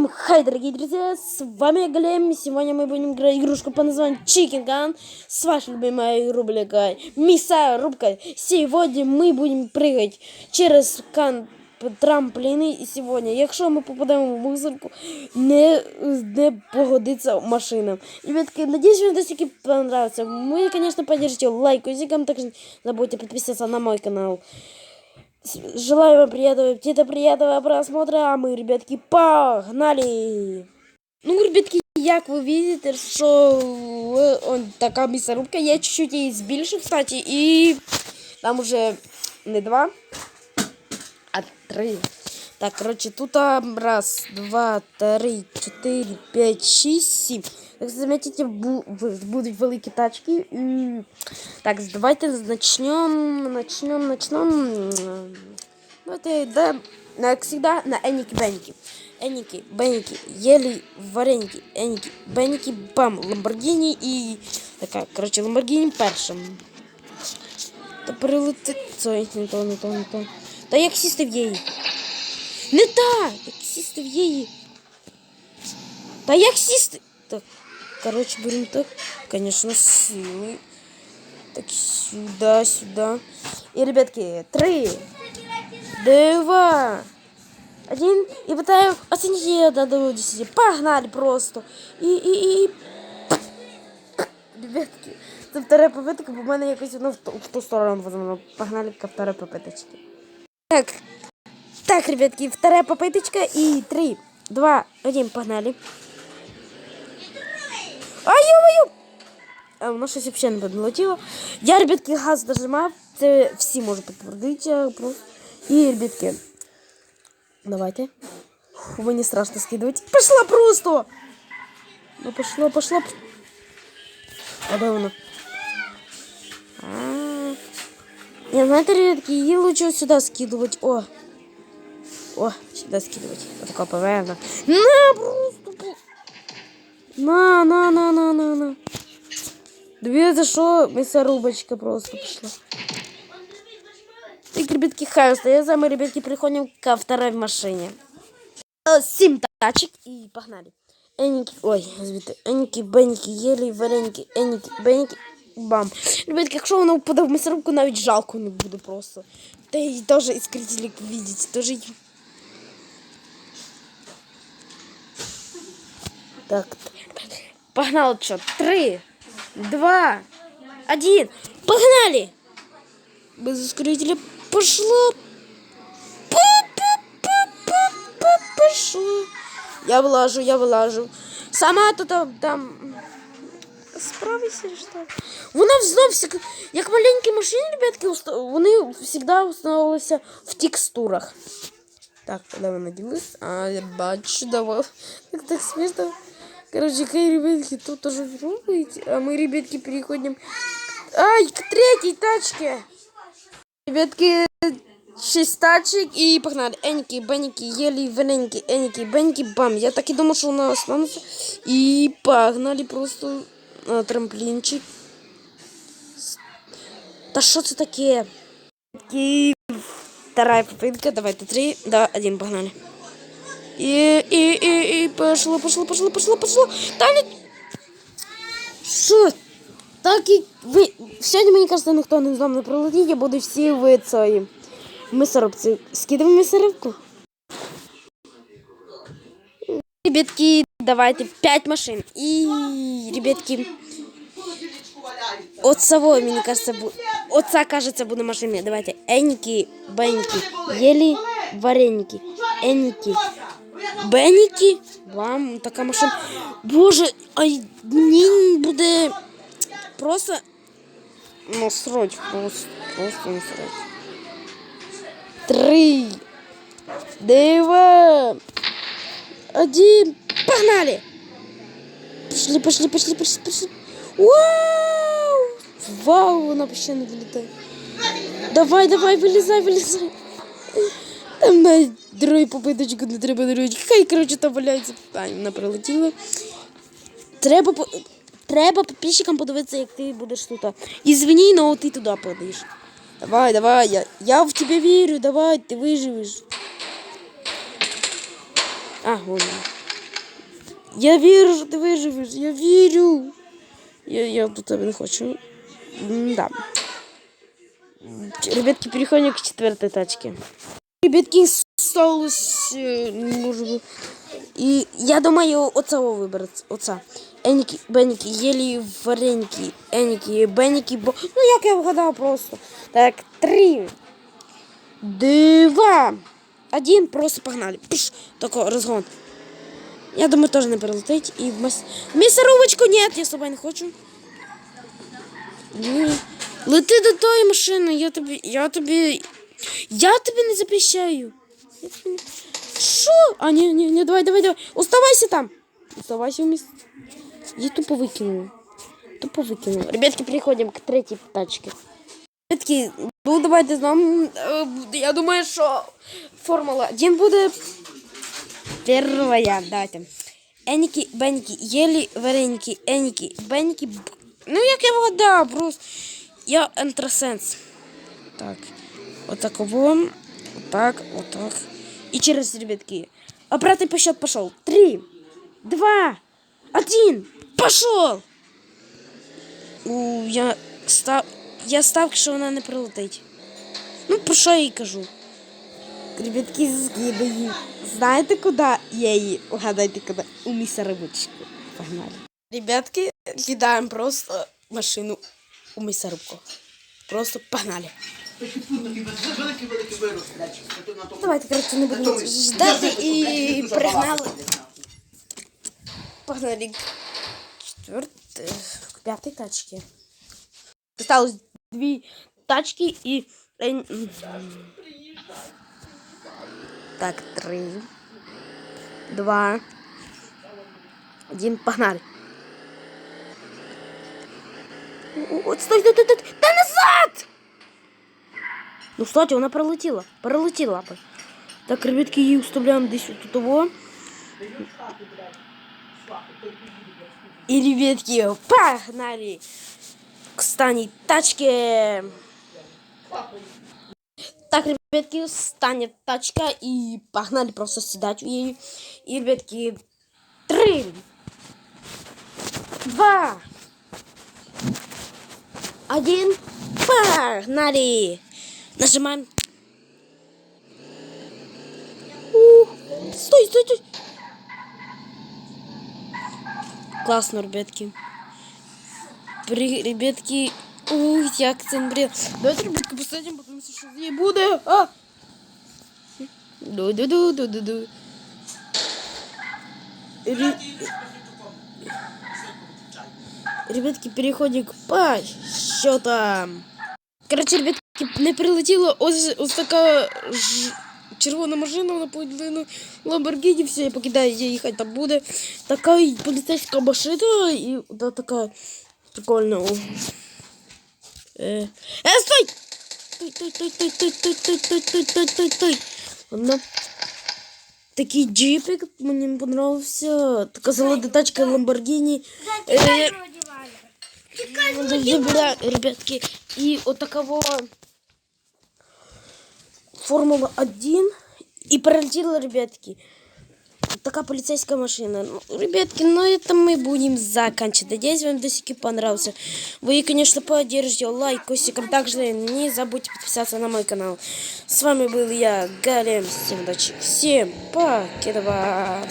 Всем хай, дорогие друзья, с вами Глем, сегодня мы будем играть игрушку по названию Chicken Gun с вашей любимой рубрикой Миса Рубка. Сегодня мы будем прыгать через кан трампліни і сьогодні, якщо ми попадемо в мусорку, не, не погодиться машина. Ребятки, надеюсь, вам досики понравится. Вы, конечно, поддержите лайкосиком, также не забудьте подписаться на мой канал. Желаю вам приятного аппетита, приятного просмотра, а мы, ребятки, погнали! Ну, ребятки, як ви бачите, що е, он, така місорубка, я чуть-чуть її збільшив, кстати, і там уже не два, а три. Так, короче, тут раз, два, три, чотири, п'ять, шість, сім. Як заметите, бу- в- будуть великі тачки. І... Так, давайте начнем, начнем, начнем. Давайте, да, как всегда, на Эники Бенники. Эники, Бенники, ели вареники, Эники, Бенники, бам, Ламборгини и така, короче, Ламборгини першим. Та прилетить. Цой, не то, не то, не то. Та як сісти в її? Не так! Як сісти в її? Та як сісти? Так, короче, берем так, конечно, силы. Так, сюда, сюда. И, ребятки, три, два, один. И пытаем оценить ее до 10. Погнали просто. И, и, и... Ребятки, це вторая попитка, бо в мене якось воно в ту, в ту сторону возможно. Погнали ко второй попиточке. Так, так, ребятки, вторая попыточка. И три, два, один, погнали. Ай, ё-моё! А воно щось взагалі не подлетіло. Я, ребятки, газ дожимав. Це всі можуть підтвердити. я Просто. І, ребятки, давайте. Фу, Мені страшно скидувати. Пішла просто! Ну, пішло, пішло. А де воно? А. Не, знаете, ребятки, її лучше сюди скидувати. О. О, сюди скидувати. Отако поверно. На, просто. бу- На, на, на, на, на, на. Две за что мясорубочка просто пошла. Так, ребятки, хай остается, а мы, ребятки, приходим ко второй машине. Э, Семь тачек и погнали. Эники, ой, звідти, Еники, Беники, єлі, вареники, Еники, Беники, бам. Ребятки, якщо воно впаде в мясорубку, навіть жалко не буде просто. Та й теж іскрителі видите, теж їм. Так, погнал, что? Три, два, один. Погнали! Без ускорителя пошла. Пошла. Я вылажу, я вылажу. Сама то там, там... Справися, що? Вона знов як маленькі машини, ребятки, вони завжди встановилися в текстурах. Так, куда вы наділись? А, я бачу, давай. Так, так смешно. Короче, хай, ребятки, тут тоже пробуете. А мы, ребятки, переходим... Ай, к третьей тачке. Ребятки, шесть тачек и погнали. Эники, беники, ели, вененики, эники, беники, бам. Я так и думал, что у нас останутся. И погнали просто на трамплинчик. Да что это такие? И вторая попытка. Давайте три, два, один, погнали. И, и, и, и пошло, пошло, пошло, пошло, пошло. Та не... Що? Так і ви... Сьогодні, мені кажется, ніхто не з нами не пролетить, я буду всі в цій мисоробці. Скидуємо мисоробку. Ребятки, давайте 5 машин. И, ребятки, от цього, мені кажется, бу... Оца, кажется, буде машина. Давайте. Еньки, беньки, єлі, вареники, еньки, беньки. Вам така машина. Боже, ай, мені буде просто насрать, просто, просто насрать. Три, два, один, погнали! Пошли, пошли, пошли, пошли, пошли. Вау! Вау, вона вообще не вилітає. Давай, давай, вилізай, вилізай. Там на другу попиточку не треба дарувати. Хай, коротше, там валяється. Ай, вона прилетіла. Треба, треба підписчикам подивитися, як ти будеш тут. І Ізвини, но ти туди падаєш. Давай, давай, я, я в тебе вірю, давай, ти виживеш. А, ладно. Я вірю, що ти виживеш. Я вірю. Я, я до тебе не хочу. Да. Ребятки, переходим к четвертой тачке. Ребятки, е, може. І я думаю, оцього вибрати. Оца. Еніки, Беніки, єлі вареники, Еніки, Беніки, бо... Ну, як я вгадав просто. Так, три, два, один, просто погнали. Пш, такой розгон. Я думаю, тоже не прилетить. І в мас... в м'ясорубочку нет, я з тобою не хочу. Ні. Лети до тої машини, я тобі, я тобі, я тобі не запрещаю. Шо? А, не, не, не, давай, давай, давай. Уставайся там. Уставайся вместе. Я тупо выкинула. Тупо выкинула. Ребятки, переходим к третьей тачке. Ребятки, ну давайте нам. Э, я думаю, что Формула 1 будет первая. Давайте. Еніки, беньки, ели вареники. еніки, беньки. Ну, як я вода, просто. Я ентросенс. Так. Отаково. От Отак, отак. И через, ребятки. Обратный по счет пошел. Три, два, один. Пошел! У, я став. Я став, що вона не прилетить. Ну, про що я їй кажу? Ребятки, скидаю. Знаєте, куди я її? Угадайте, куди? У міса рибочку. Погнали. Ребятки, кидаємо просто машину у місорубку. Просто погнали. великі-великі виросли. Давайте, Ждать и будемо ждати і пригнали. Погнали пятой тачки. Осталось две тачки и... Так, три, два, один, погнали. Стой, стой, стой, стой, да назад! Ну, кстати, вона пролетіла. Пролетіла лапи. Так, ребятки, її вставляємо десь тут того. І, ребятки, погнали к останній тачке. Так, ребятки, стане тачка і погнали просто сідати в її. І, ребятки, три, два, один, погнали! Нажимаем. Ух, Стой, стой, стой. Классно, ребятки. При, ребятки. Ух, як це бред. Давайте, ребятки, посадим, потому что не буде. А! Ду-ду-ду-ду-ду-ду. Ре- Ребятки, переходим к подсчетам. Коротше, ребятки, не прилетіла ось ось така ж... червона машина, вона полетіла Ламборгіні, все, я покидаю її, хай там буде. Така поліцейська машина і да, така прикольна. Е, е стой! Той, той, той, той, той, той, той, той, той, той, той, той. Одна Такий джипик мені подобався. Така золота тачка Ламборгіні. Чекай, Ребятки, і отакого. Формула-1 и пролетела, ребятки. Такая полицейская машина. Ну, ребятки, на это мы будем заканчивать. Надеюсь, вам до сих пор понравился. Вы, конечно, поддержите лайк, косиком. Также не забудьте подписаться на мой канал. С вами был я, Галем. Всем удачи. Всем пока.